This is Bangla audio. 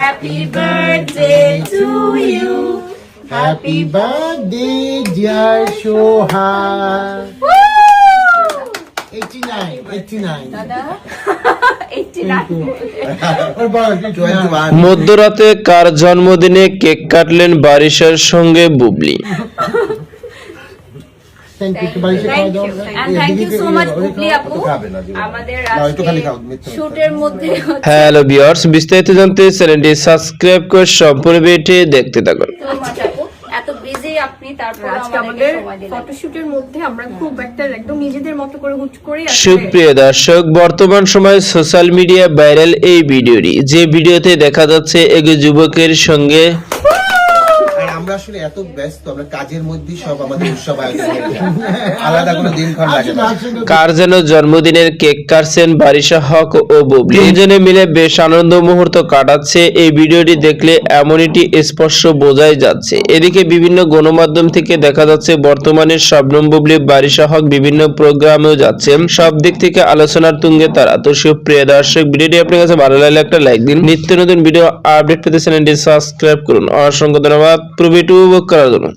Happy birthday to you. Happy birthday, dear Shoha. 89, 89. Eighty nine. ওর বয়স 21. মধ্যরাতে কার জন্মদিনে কেক কাটলেন বারিশার সঙ্গে বুবলি বাড়িতে খাওয়া আপু। আমাদের। শুটের মধ্যে হ্যালো বিয়ার্স বিস্তারিত জানতে চ্যানেলটি সাবস্ক্রাইব করে সম্পূর্ণ ভিডিওটি দেখতে থাকুন। So এত বিজি আপনি তারপর আজকে আমাদের ফটোশুটের মধ্যে আমরা খুব একটা একদম নিজেদের মতো করে হুট করে সুপ্রিয় দর্শক বর্তমান সময়ে সোশ্যাল মিডিয়া ভাইরাল এই ভিডিওটি। যে ভিডিওতে দেখা যাচ্ছে এক যুবকের সঙ্গে আমরা আসলে এত ব্যস্ত আমরা কাজের মধ্যেই সব আমাদের উৎসব। আলাদা কোনো দিনক্ষণ লাগে না। কার যেন জন্মদিনের কেক কাটছেন বারিশা হক ও বুবলি। দুজনে মিলে বেশ আনন্দ মুহূর্ত কাটাচ্ছে। এই ভিডিওটি দেখলে এমনটি স্পষ্ট বোঝাই যাচ্ছে। এদিকে বিভিন্ন গণমাধ্যম থেকে দেখা যাচ্ছে বর্তমানে শবনম বুবলি বারিশা হক বিভিন্ন প্রোগ্রামেও যাচ্ছেন। সব দিক থেকে আলোচনার তুঙ্গে তারা। তো সুপ্রিয় দর্শক ভিডিওটি আপনার কাছে ভালো লাগলে একটা লাইক দিন। নিত্য নতুন ভিডিও আপডেট পেতে চ্যানেলটি সাবস্ক্রাইব করুন। অসংখ্য ধন্যবাদ। প্রভিটু উপভোগ করার জন্য